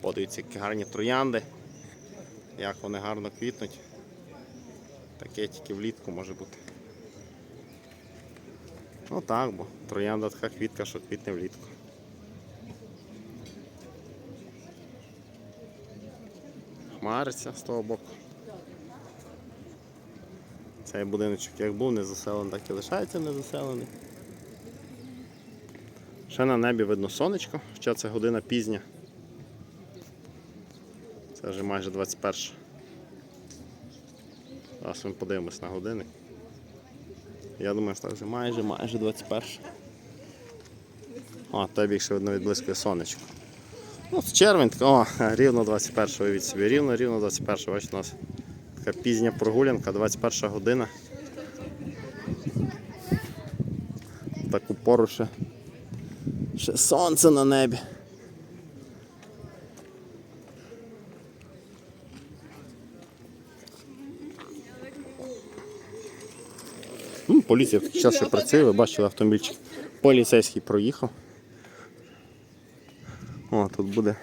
Подивіться, які гарні троянди. Як вони гарно квітнуть. Таке тільки влітку може бути. Ну так, бо троянда така квітка, що квітне влітку. Хмариться з того боку. Цей будиночок як був незаселений, так і лишається незаселений. Ще на небі видно сонечко, хоча це година пізня. Це вже майже 21. Зараз ми подивимось на години. Я думаю, що це вже майже майже 21. О, той бік ще видно відблискує сонечко. Ну, червень, о, рівно 21 від собі. Рівно, рівно 21 бачите, у нас така пізня прогулянка, 21 година. Таку пору ще, ще сонце на небі. Поліція в час ще працює, ви бачили автомобільчик. Поліцейський проїхав. О, тут буде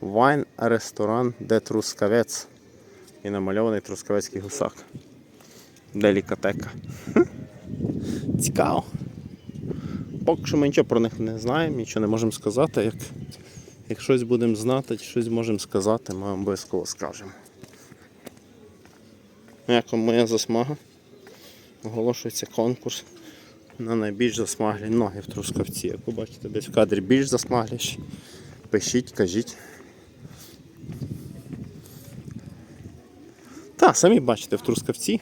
вайн ресторан де Трускавець. І намальований трускавецький гусак. Делікатека. Цікаво. Поки що ми нічого про них не знаємо, нічого не можемо сказати. Як, як щось будемо знати, чи щось можемо сказати, ми обов'язково скажемо. Як вам моя засмага? Оголошується конкурс на найбільш засмаглі ноги в Трускавці. Як ви бачите, десь в кадрі більш засмагліші. Пишіть, кажіть. Так, самі бачите, в Трускавці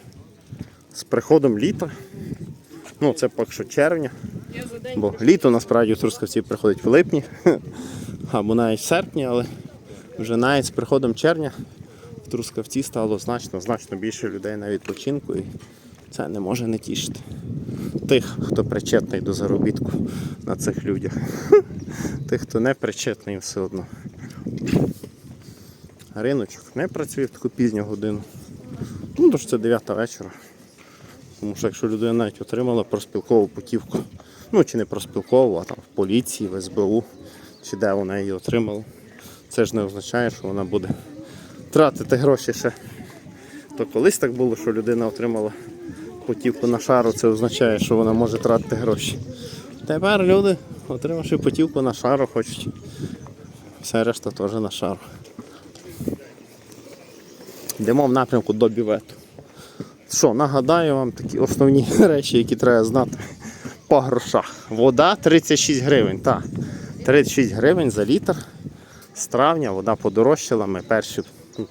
з приходом літа. Ну, це поки що червня. Бо літо насправді в Трускавці приходить в липні або навіть в серпні, але вже навіть з приходом червня в Трускавці стало значно, значно більше людей на відпочинку і це не може не тішити. Тих, хто причетний до заробітку на цих людях. Тих, хто не причетний все одно. Риночок не працює в таку пізню годину. Ну, тож це 9 вечора. Тому що якщо людина навіть отримала проспілкову путівку, ну чи не проспілкову, а там в поліції, в СБУ, чи де вона її отримала, це ж не означає, що вона буде тратити гроші ще. То колись так було, що людина отримала путівку на шару, це означає, що вона може тратити гроші. Тепер люди, отримавши путівку на шару, хочуть все решта теж на шару. Йдемо в напрямку до бювету. Що, нагадаю вам такі основні речі, які треба знати по грошах. Вода 36 гривень. Так, 36 гривень за літр. З травня вода подорожчала. Ми перші, ну,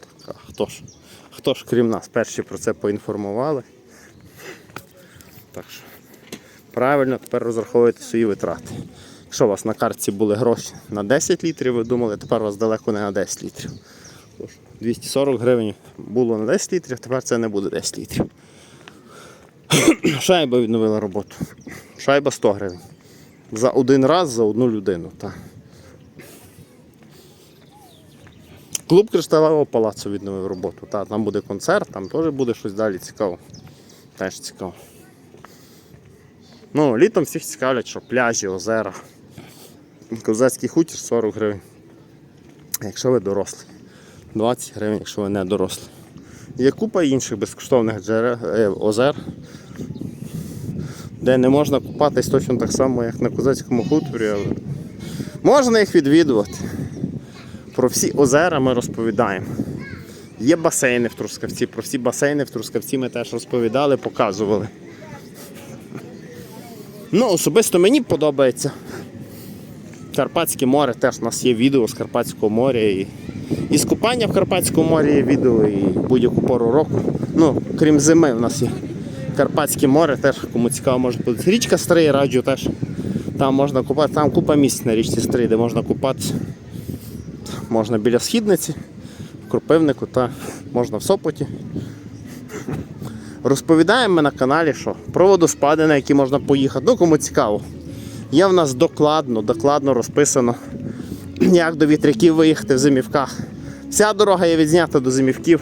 хто ж, хто ж крім нас, перші про це поінформували. Так що правильно тепер розраховуйте свої витрати. Якщо у вас на картці були гроші на 10 літрів, ви думали, тепер у вас далеко не на 10 літрів. 240 гривень було на 10 літрів, тепер це не буде 10 літрів. Шайба відновила роботу. Шайба 100 гривень. За один раз за одну людину. Та. Клуб Кришталевого палацу відновив роботу. Та, там буде концерт, там теж буде щось далі цікаво. Теж цікаво. Ну, літом всіх цікавлять, що пляжі, озера. Козацький хутір 40 гривень. Якщо ви дорослі. 20 гривень, якщо ви не дорослі. Є купа інших безкоштовних джерел, е, озер, де не можна купатись точно так само, як на козацькому хуторі, але можна їх відвідувати. Про всі озера ми розповідаємо. Є басейни в Трускавці, про всі басейни в Трускавці ми теж розповідали, показували. Ну, особисто мені подобається. Карпатське море теж у нас є відео з Карпатського моря. І, і з купання в Карпатському морі є відео і будь-яку пору року. Ну, крім зими, у нас є Карпатське море, теж кому цікаво може бути. Річка Стрий раджу теж. Там можна купати, там купа місць на річці Стрий, де можна купатися. Можна біля східниці, в Кропивнику та можна в Сопоті. Розповідаємо ми на каналі, що про водоспади, на які можна поїхати. Ну, кому цікаво. Є в нас докладно, докладно розписано, як до вітряків виїхати в зимівках. Вся дорога є відзнята до зимівків.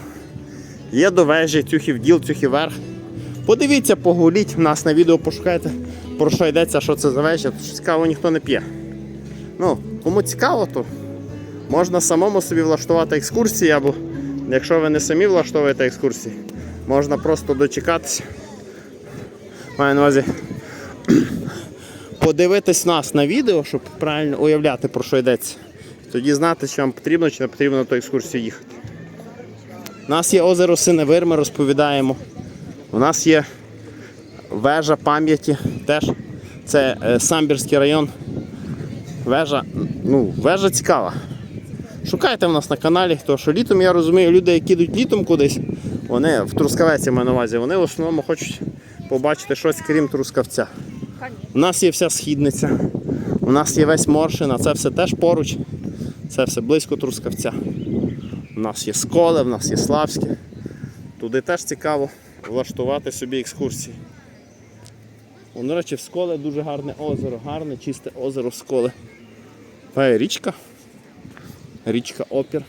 Є до вежі, тюхів діл, тюхів верх. Подивіться, погуліть, в нас на відео пошукайте, про що йдеться, що це за вежа. Цікаво ніхто не п'є. Ну, кому цікаво, то Можна самому собі влаштувати екскурсії, або якщо ви не самі влаштовуєте екскурсії, можна просто дочекатися. Маю на увазі подивитись нас на відео, щоб правильно уявляти, про що йдеться. Тоді знати, що вам потрібно чи не потрібно на ту екскурсію їхати. У нас є озеро Синевир, ми розповідаємо. У нас є вежа пам'яті теж. Це е, Самбірський район. Вежа, ну, вежа цікава. Шукайте в нас на каналі, тому що літом я розумію, люди, які йдуть літом кудись, вони в Трускавеці маю на увазі, вони в основному хочуть побачити щось крім Трускавця. У нас є вся східниця, у нас є весь Моршин, це все теж поруч. Це все близько Трускавця. У нас є сколе, у нас є Славське. Туди теж цікаво влаштувати собі екскурсії. О, До речі, в Сколе дуже гарне озеро, гарне, чисте озеро в Сколе. Та є річка. Річка Опір.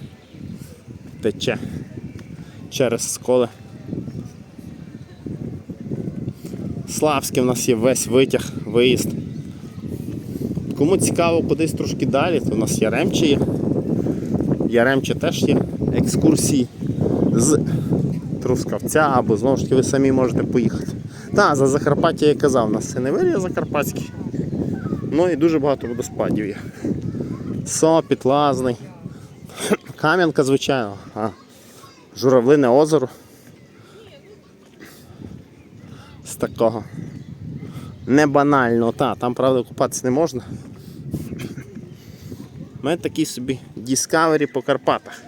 Тече через Сколе. Славське в нас є весь витяг, виїзд. Кому цікаво кудись трошки далі, то у нас Яремче є. Яремче теж є екскурсії з Трускавця або знову ж таки ви самі можете поїхати. Так, за Закарпаття я казав, у нас Синевир Закарпатський. Ну і дуже багато водоспадів є. Сопіт, Лазний, Кам'янка, звичайно, а Журавлине озеро. З такого. Не банально, та, там правда купатися не можна. Мене такий собі Discovery по Карпатах.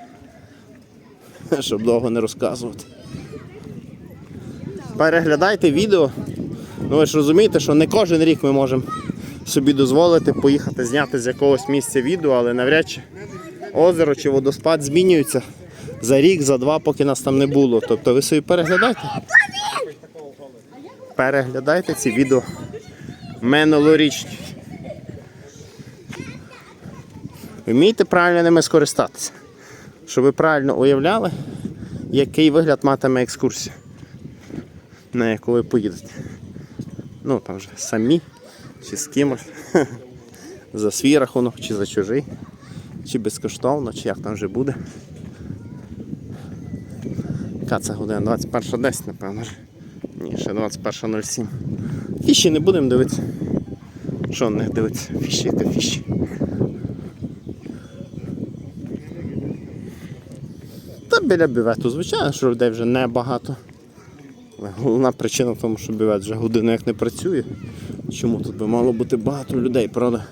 Щоб довго не розказувати. Переглядайте відео. Ну ви ж розумієте, що не кожен рік ми можемо собі дозволити поїхати зняти з якогось місця відео, але навряд чи озеро чи водоспад змінюються за рік, за два, поки нас там не було. Тобто ви собі переглядайте. Переглядайте ці відео минулорічні. Вмійте правильно ними скористатися. Щоб ви правильно уявляли, який вигляд матиме екскурсія, на яку ви поїдете. Ну там вже самі чи з кимось. За свій рахунок, чи за чужий, чи безкоштовно, чи як там вже буде. Яка це година? 21.10, напевно. Ні, ще 21.07. Фіші не будемо дивитися. Що не дивитися? Фіші, яка фіші. Та біля бювету, звичайно, що людей вже небагато. Головна причина в тому, що бювет вже годину як не працює. Чому тут би мало бути багато людей, правда?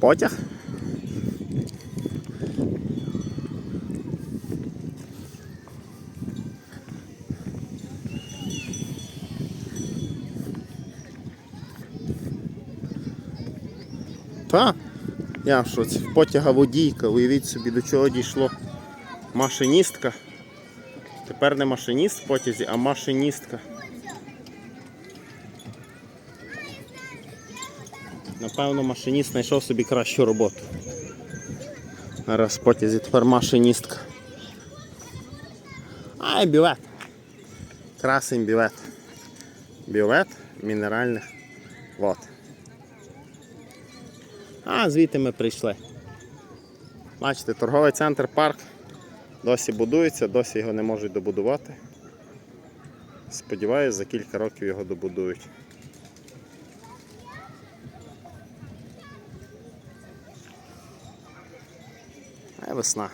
Потяг? Та, я в. Потяга водійка, уявіть собі, до чого дійшло. Машиністка. Тепер не машиніст в потязі, а машиністка. Напевно, машиніст знайшов собі кращу роботу. Зараз в потязі тепер машиністка. Ай, бювет. Красень бювет. Бювет мінеральних вод. А, звідти ми прийшли. Бачите, торговий центр парк досі будується, досі його не можуть добудувати. Сподіваюсь, за кілька років його добудують. Весна.